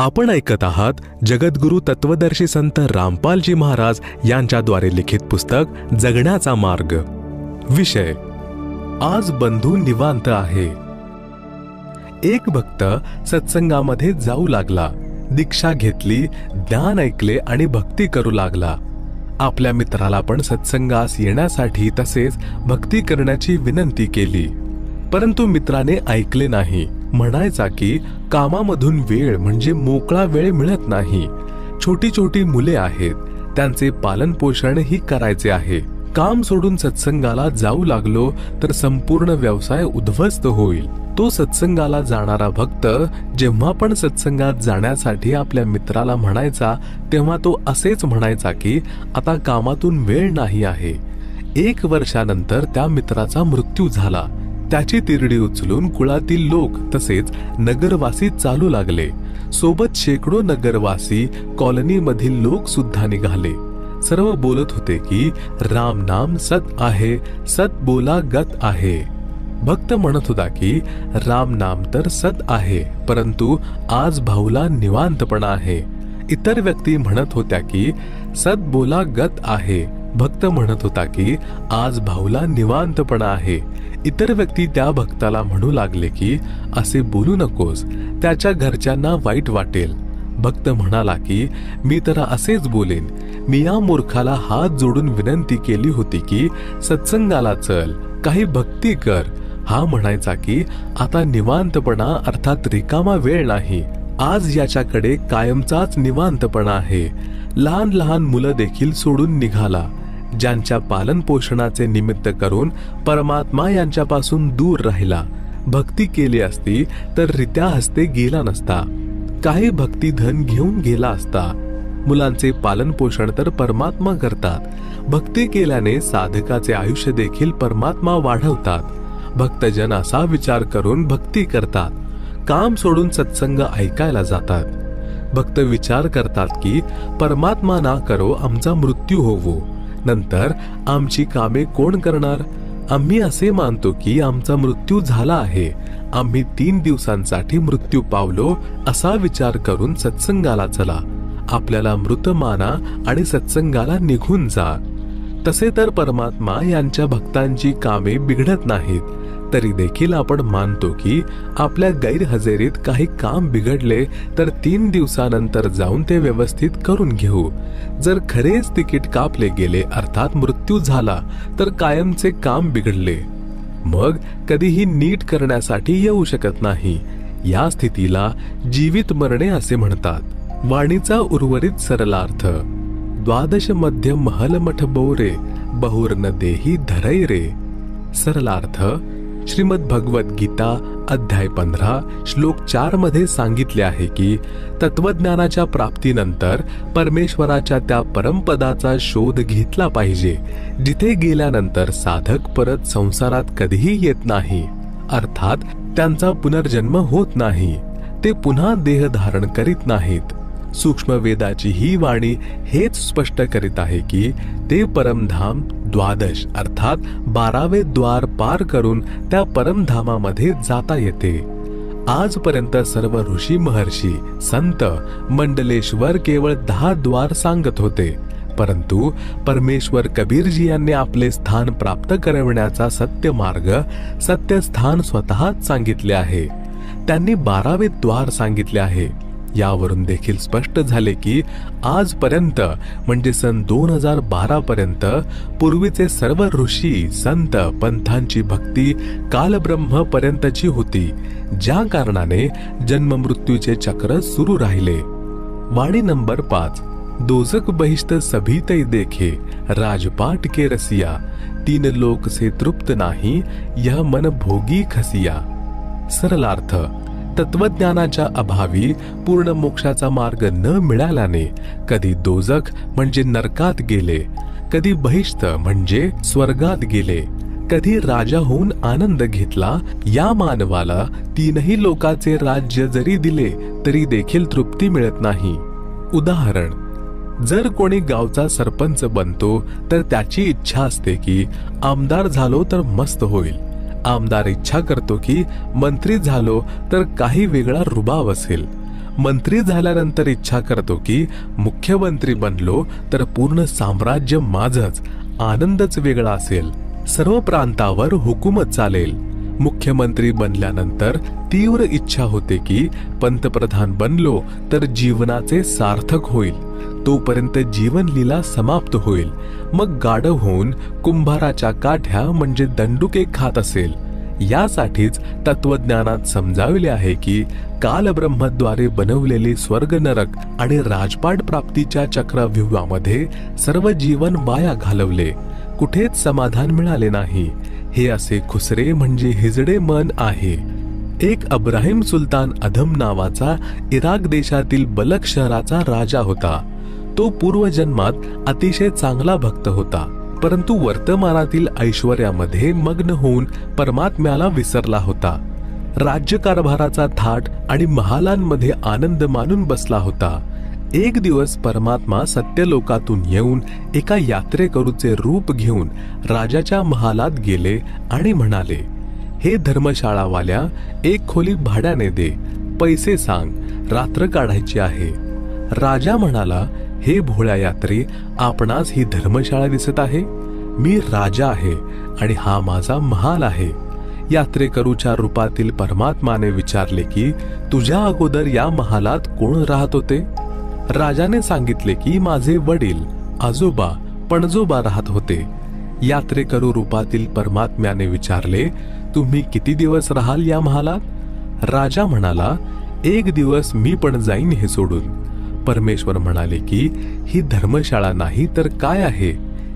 आपण ऐकत आहात जगद्गुरु तत्वदर्शी संत रामपालजी महाराज यांच्याद्वारे लिखित पुस्तक जगण्याचा मार्ग. विषय आज बंधू निवांत आहे. एक भक्त सत्संगामध्ये जाऊ लागला दीक्षा घेतली ज्ञान ऐकले आणि भक्ती करू लागला. आपल्या मित्राला पण सत्संगास येण्यासाठी तसेच भक्ती करण्याची विनंती केली. परंतु मित्राने ऐकले नाही. म्हणायचा की कामामधून वेळ म्हणजे मोकळा वेळ मिळत नाही. छोटी छोटी मुले आहेत. त्यांचे पालन करायचे आहे. काम सोडून सत्संगाला जाऊ लागलो तर संपूर्ण व्यवसाय उद्ध्वस्त होईल. तो सत्संगाला जाणारा भक्त जेव्हा पण सत्संगात जाण्यासाठी आपल्या मित्राला म्हणायचा तेव्हा तो असेच म्हणायचा की आता कामातून वेळ नाही आहे. एक वर्षानंतर त्या मित्राचा मृत्यू झाला. त्याची तिरडी उचलून कुळातील लोक तसेच नगरवासी चालू लागले. सोबत शेकडो नगरवासी कॉलनीमधील लोक सुद्धा निघाले. सर्व बोलत होते की राम नाम सत आहे सत बोला गत आहे. भक्त म्हणत होता की राम नाम तर सत आहे परंतु आज भाऊला निवांतपणा आहे. इतर व्यक्ती म्हणत होत्या की सत बोला गत आहे भक्त म्हणत होता की आज भाऊला निवांतपणा आहे. इतर व्यक्ती त्या भक्ताला म्हणू लागले की असे बोलू नकोस त्याच्या घरच्यांना वाईट वाटेल. भक्त म्हणाला की मी तर असेच बोलेन. मी या मूर्खाला हात जोडून विनंती केली होती की सत्संगाला चल काही भक्ती कर. हा म्हणायचा की आता निवांतपणा अर्थात रिकामा वेळ नाही. आज याच्याकडे कायमचाच निवांतपणा आहे. लहान लहान मुलं देखील सोडून निघाला. ज्यांच्या पालनपोषणाचे निमित्त करून परमात्मा यांच्यापासून दूर राहिला. भक्ती केली असती तर रित्या हस्ते गेला नसता. काही भक्ती धन घेऊन गेला असता. मुलांचे पालनपोषण तर परमात्मा करतात. भक्ती केल्याने साधकाचे आयुष्य देखील परमात्मा वाढवतात. भक्तजन असा विचार करून भक्ती करतात. काम सोडून सत्संग ऐकायला जातात. भक्त विचार करतात की परमात्मा ना करो आमचा मृत्यू होवो. नंतर आमची कामे कोण करणार? आम्ही असे मानतो की आमचा मृत्यू झाला आहे. आम्ही तीन दिवसांसाठी मृत्यू पावलो असा विचार करून सत्संगाला चला. आपल्याला मृत माना आणि सत्संगाला निघून जा. तसे तर परमात्मा यांच्या भक्तांची कामे बिघडत नाहीत. तरी देखील आपण मानतो की आपल्या गैरहजेरीत काही काम बिघडले तर तीन दिवसानंतर जाऊन ते व्यवस्थित करून घेऊ. जर खरेच तिकीट कापले गेले अर्थात मृत्यू झाला तर कायमचे काम बिघडले. मग कधीही नीट करण्यासाठी येऊ शकत नाही. या स्थितीला जीवित मरणे असे म्हणतात. वाणीचा उर्वरित सरलार्थ. द्वादश मध्य महल मठ बोरे बहुर न देही धरै रे सरलार्थ श्रीमद भगवत गीता अध्याय पंधरा श्लोक चारमध्ये सांगितले आहे की तत्वज्ञानाच्या प्राप्तीनंतर परमेश्वराच्या त्या परमपदाचा शोध घेतला पाहिजे जिथे गेल्यानंतर साधक परत संसारात कधीही येत नाही अर्थात त्यांचा पुनर्जन्म होत नाही ते पुन्हा देह धारण करीत नाहीत. सूक्ष्म वेदाची ही वाणी हेच स्पष्ट करीत आहे की ते परमधाम द्वादश अर्थात बारावे द्वार पार करून त्या परमधामामध्ये जाता येते. आजपर्यंत सर्व ऋषी महर्षी संत मंडलेश्वर केवळ दहा द्वार सांगत होते. परंतु परमेश्वर कबीरजी यांनी आपले स्थान प्राप्त करविण्याचा सत्य मार्ग सत्य स्थान स्वतःच सांगितले आहे. त्यांनी बारावे द्वार सांगितले आहे. यावरून देखील स्पष्ट झाले की आजपर्यंत म्हणजे सन दोन हजार बारा पर्यंत पूर्वीचे सर्व ऋषी संत पंथांची भक्ती कालब्रह्म पर्यंतची होती ज्या कारणाने जन्म मृत्यूचे चक्र सुरू राहिले. वाणी नंबर पाच दोजक बहिष्ट सभी देखे राजपाट के रसिया तीन लोक से तृप्त नाही यह मन भोगी खसिया. सरलार्थ तत्वज्ञानाच्या अभावी पूर्ण मोक्षाचा मार्ग न मिळाल्याने कधी दोजक म्हणजे नरकात गेले कधी बहिष्ठ म्हणजे स्वर्गात गेले कधी राजा होऊन आनंद घेतला या मानवाला तीनही लोकाचे राज्य जरी दिले तरी देखील तृप्ती मिळत नाही. उदाहरण जर कोणी गावचा सरपंच बनतो तर त्याची इच्छा असते की आमदार झालो तर मस्त होईल. आमदार इच्छा करतो की मंत्री झालो तर काही वेगळा रुबाव असेल. मंत्री झाल्यानंतर इच्छा करतो की मुख्यमंत्री बनलो तर पूर्ण साम्राज्य माझच आनंदच वेगळा असेल. सर्व प्रांतावर हुकूमत चालेल. मुख्यमंत्री बनल्यानंतर तीव्र इच्छा होते की पंतप्रधान बनलो तर जीवनाचे सार्थक होईल. तोपर्यंत जीवनलीला समाप्त होईल. मग गाढव होऊन कुंभाराच्या काठ्या म्हणजे दंडुके खात असेल. यासाठीच तत्वज्ञानात समजावले आहे की कालब्रह्मद्वारे बनवलेले स्वर्ग नरक आणि राजपाट प्राप्तीच्या चक्रव्यूहामध्ये सर्व जीवन वाया घालवले. कुठेच समाधान मिळाले नाही. हे असे खुसरे म्हणजे हिजडे मन आहे. एक अब्राहिम सुलतान अधम नावाचा इराक देशातील बलक शहराचा राजा होता. तो पूर्वजन्मात अतिशय चांगला भक्त होता परंतु वर्तमानातील ऐश्वर्यामध्ये मग्न होऊन परमात्म्याला विसरला होता. राज्यकारभाराचा थाट आणि महालांमध्ये आनंद मानून बसला होता. एक दिवस परमात्मा सत्यलोकातून येऊन एका यात्रेकरूचे रूप घेऊन राजाच्या महालात गेले आणि म्हणाले हे धर्मशाळावाल्या एक खोली भाड्याने दे पैसे सांग रात्र काढायची आहे. राजा म्हणाला हे भोळ्या यात्री आपणास ही धर्मशाळा दिसत आहे? मी राजा आहे आणि हा माझा महाल आहे. यात्रेकरूच्या रूपातील परमात्माने विचारले की तुझ्या अगोदर या महालात कोण राहत होते? राजाने सांगितले की माझे वडील आजोबा पणजोबा राहत होते. यात्रेकरू रूपातील परमात्म्याने विचारले तुम्ही किती दिवस राहाल या महालात? राजा म्हणाला एक दिवस मी पण जाईन हे सोडून. परमेश्वर म्हणाले की ही धर्मशाळा नाही तर काय आहे?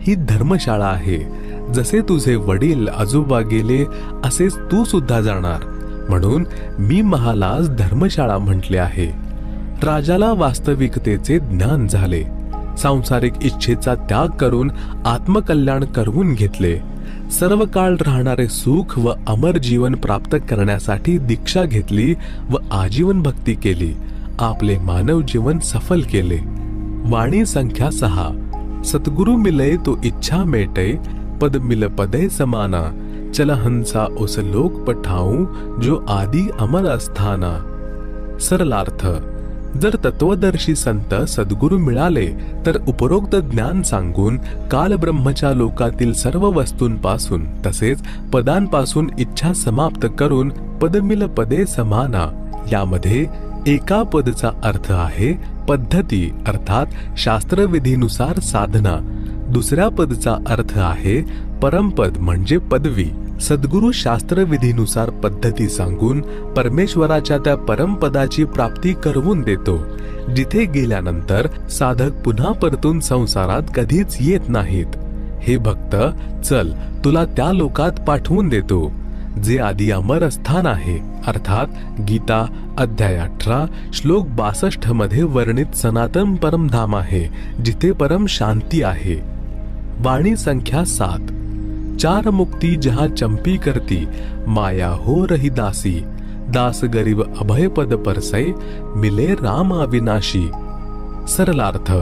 ही धर्मशाळा आहे. जसे तुझे वडील आजोबा गेले असेच तू सुद्धा जाणार. म्हणून मी महालास धर्मशाळा म्हटले आहे. राजाला वास्तविकतेचे ज्ञान झाले. सांसारिक इच्छेचा त्याग करून आत्मकल्याण करवून घेतले. सर्व काळ राहणारे सुख व अमर जीवन प्राप्त करण्यासाठी दीक्षा घेतली व आजीवन भक्ती केली. आपले मानव जीवन सफल केले. वाणी संख्या सहा. सद्गुरु मिले तो इच्छा मेटे पद मिल पदे समाना. चल हंसा उस लोक पठाऊ जो आदि अमर अस्थाना. सरलार्थ जर तत्वदर्शी संत सद्गुरू मिळाले तर उपरोक्त ज्ञान सांगून कालब्रह्मच्या लोकातील सर्व वस्तूंपासून तसेच पदांपासून इच्छा समाप्त करून पदमिल पदे समाना. यामध्ये एका पदचा अर्थ आहे पद्धती अर्थात शास्त्रविधीनुसार साधना. दुसऱ्या पदचा अर्थ आहे परमपद म्हणजे पदवी. सद्गुरु शास्त्रविधीनुसार पद्धती सांगून परमेश्वराच्या त्या परमपदाची प्राप्ती करवून देतो. जिथे गेल्यानंतर साधक पुन्हा परतून संसारात कधीच येत नाहीत. हे भक्त चल तुला त्या लोकात पाठवून देतो. जे आधी अमर स्थान आहे अर्थात गीता अध्याय अठरा श्लोक बासष्टमध्ये वर्णित सनातन परमधाम आहे जिथे परम शांती आहे. वाणी संख्या सात. चार मुक्ती जहा चंपी करती माया हो रही दासी. दास गरीब अभय पद परसै मिले राम अविनाशी. सरलार्थ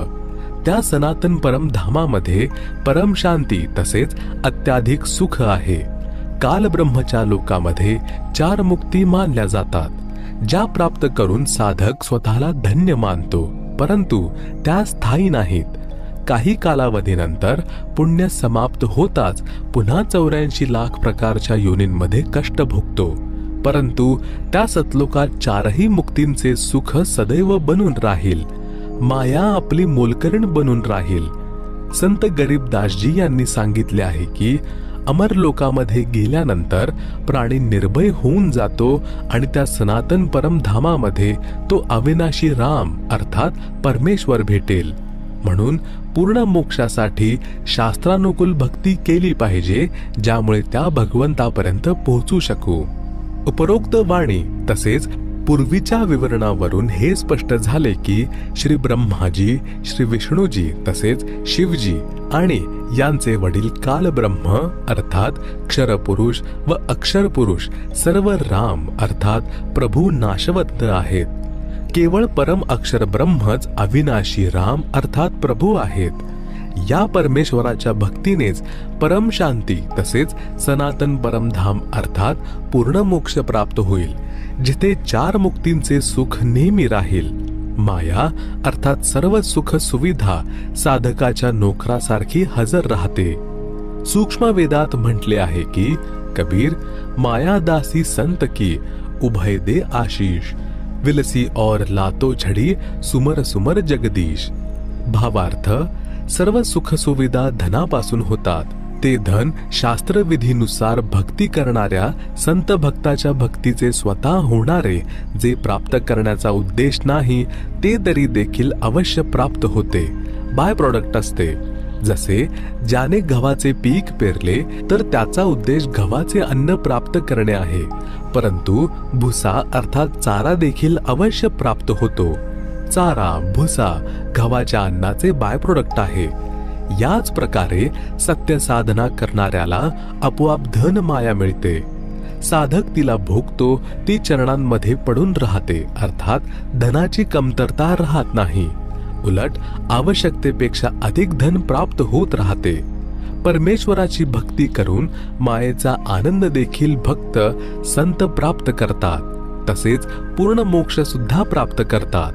त्या सनातन परम धामामध्ये परम शांती तसेच अत्याधिक सुख आहे. कालब्रह्मच्या लोकामध्ये चार मुक्ती मानल्या जातात ज्या प्राप्त करून साधक स्वतःला धन्य मानतो परंतु त्या स्थायी नाहीत. काही कालावधीनंतर पुण्य समाप्त होताच पुन्हा चौऱ्याऐंशी लाख प्रकारच्या योनींमध्ये कष्ट भोगतो. परंतु त्या सतलोकात चारही मुक्तींचे सुख सदैव बनून राहील. माया आपली मोलकरण बनून राहील. संत गरीबदासजी यांनी सांगितले आहे की अमर लोकामध्ये गेल्यानंतर प्राणी निर्भय होऊन जातो आणि त्या सनातन परमधामामध्ये तो अविनाशी राम अर्थात परमेश्वर भेटेल. म्हणून पूर्ण मोक्षासाठी शास्त्रानुकूल भक्ती केली पाहिजे ज्यामुळे त्या भगवंतापर्यंत पोहोचू शकू. उपरोक्त वाणी तसेच पूर्वीच्या विवरणावरून हे स्पष्ट झाले की श्री ब्रह्माजी श्री विष्णूजी तसेच शिवजी आणि यांचे वडील कालब्रह्म अर्थात क्षरपुरुष व अक्षरपुरुष सर्व राम अर्थात प्रभू नाशवंत आहेत. केवळ परम अक्षर ब्रह्मच अविनाशी राम अर्थात प्रभू आहेत. या परमेश्वराच्या भक्तीनेच परम शांती तसेच सनातन परमधाम अर्थात पूर्ण मोक्ष प्राप्त होईल जिथे चार मुक्तींचे सुख नेहमी राहील. माया अर्थात सर्व सुख सुविधा साधकाच्या नोकरासारखी हजर राहते. सूक्ष्म वेदात म्हटले आहे की कबीर माया दासी संत की उभय दे आशीष. विलसी और लातो झडी सुमर सुमर जगदीश. भावार्थ सर्व सुख सुविधा धनापासून होतात. ते धन शास्त्रविधीनुसार भक्ती करणाऱ्या संत भक्ताच्या भक्तीचे स्वतः होणारे जे प्राप्त करण्याचा उद्देश नाही ते तरी देखील अवश्य प्राप्त होते. बाय प्रॉडक्ट असते. जसे ज्याने गव्हाचे पीक पेरले तर त्याचा उद्देश गव्हाचे अन्न प्राप्त करणे आहे. परंतु भुसा अर्थात चारा देखील अवश्य प्राप्त होतो. चारा भुसा गव्हाच्या अन्नाचे बाय प्रोडक्ट आहे. याच प्रकारे सत्य साधना करणाऱ्याला आपोआप धन माया मिळते. साधक तिला भोगतो ती चरणांमध्ये पडून राहते अर्थात धनाची कमतरता राहत नाही. उलट आवश्यकतेपेक्षा अधिक धन प्राप्त होत राहते. परमेश्वराची भक्ती करून मायेचा आनंद देखील भक्त संत प्राप्त करतात. तसेच पूर्ण मोक्ष सुद्धा प्राप्त करतात.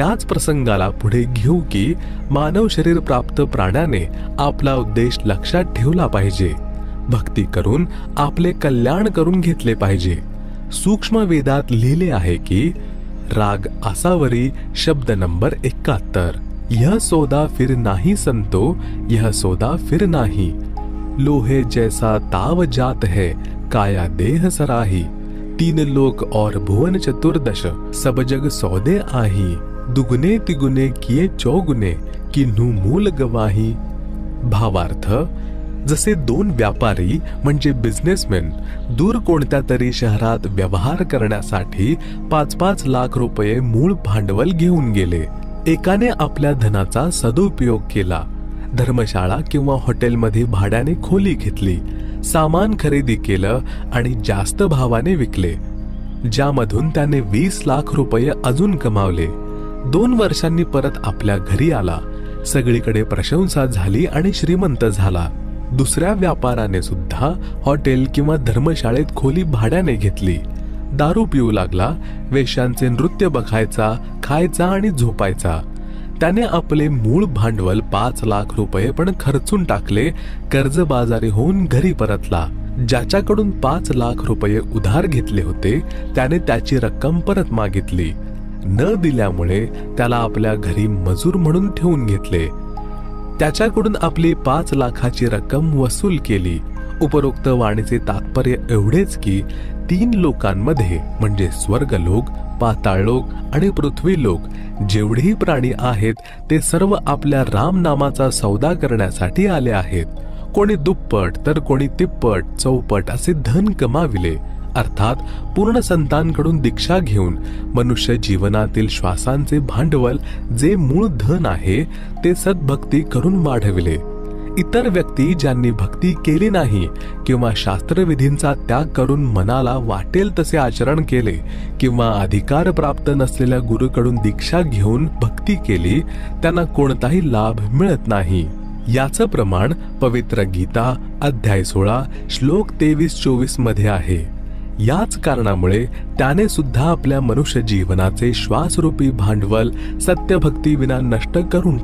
त्याच प्रसंगाला पुढे घेऊ की मानव शरीर प्राप्त प्राण्याने आपला उद्देश लक्षात ठेवला पाहिजे. भक्ती करून आपले कल्याण करून घेतले पाहिजे. सूक्ष्म वेदात लिहिले आहे की राग आसावरी शब्द नंबर एकाहत्तर यह सौदा फिर नाही संतो यह सौदा फिर नाही. लोहे जैसा ताव जात है काया देह सराही. तीन लोक और भुवन चतुर्दश सब जग सौदे आही. दुगुने तिगुने किए चौगुने किन्हू मूल गवाही. भावार्थ जसे दोन व्यापारी म्हणजे बिझनेसमॅन दूर कोणत्या तरी शहरात व्यवहार करण्यासाठी पाच पाच लाख रुपये मूळ भांडवल घेऊन गेले. एकाने आपल्या धनाचा सदुपयोग केला. धर्मशाळा किंवा हॉटेलमध्ये भाड्याने खोली घेतली सामान खरेदी केलं आणि जास्त भावाने विकले ज्यामधून त्याने वीस लाख रुपये अजून कमावले. दोन वर्षांनी परत आपल्या घरी आला. सगळीकडे प्रशंसा झाली आणि श्रीमंत झाला. दुसऱ्या व्यापाराने सुद्धा हॉटेल किंवा धर्मशाळेत खोली भाड्याने घेतली. दारू पिऊ लागला वेश्यांचे नृत्य बघायचा खायचा आणि झोपायचा. त्याने आपले मूळ भांडवल पाच लाख रुपये पण खर्चून टाकले कर्जबाजारी होऊन घरी परतला. ज्याच्याकडून पाच लाख रुपये उधार घेतले होते त्याने त्याची रक्कम परत मागितली. न दिल्यामुळे त्याला आपल्या घरी मजूर म्हणून ठेवून घेतले. त्याच्याकडून आपली पाच लाखाची रक्कम वसूल केली. उपरोक्त वाणीचे तात्पर्य एवढेच की तीन लोकांमध्ये म्हणजे स्वर्ग लोक पाताळ लोक आणि पृथ्वी लोक जेवढेही प्राणी आहेत ते सर्व आपल्या राम नामाचा सौदा करण्यासाठी आले आहेत. कोणी दुप्पट तर कोणी तिप्पट चौपट असे धन कमाविले. अर्थात पूर्ण संतांकडून दीक्षा घेऊन मनुष्य जीवनातील श्वासांचे भांडवल जे मूळ धन आहे ते सद्भक्ती करून वाढविले. इतर व्यक्ती ज्यांनी भक्ती केली नाही किंवा शास्त्रविधींचा त्याग करून मनाला वाटेल तसे आचरण केले किंवा अधिकार प्राप्त नसलेल्या गुरुकडून दीक्षा घेऊन भक्ती केली त्यांना कोणताही लाभ मिळत नाही. याचं प्रमाण पवित्र गीता अध्याय सोळा श्लोक तेवीस चोवीसमध्ये आहे. याच कारणामुळे त्याने सुद्धा आपल्या मनुष्य जीवनाचे श्वासरूपी भांडवल सत्यभक्ती विना नष्ट करून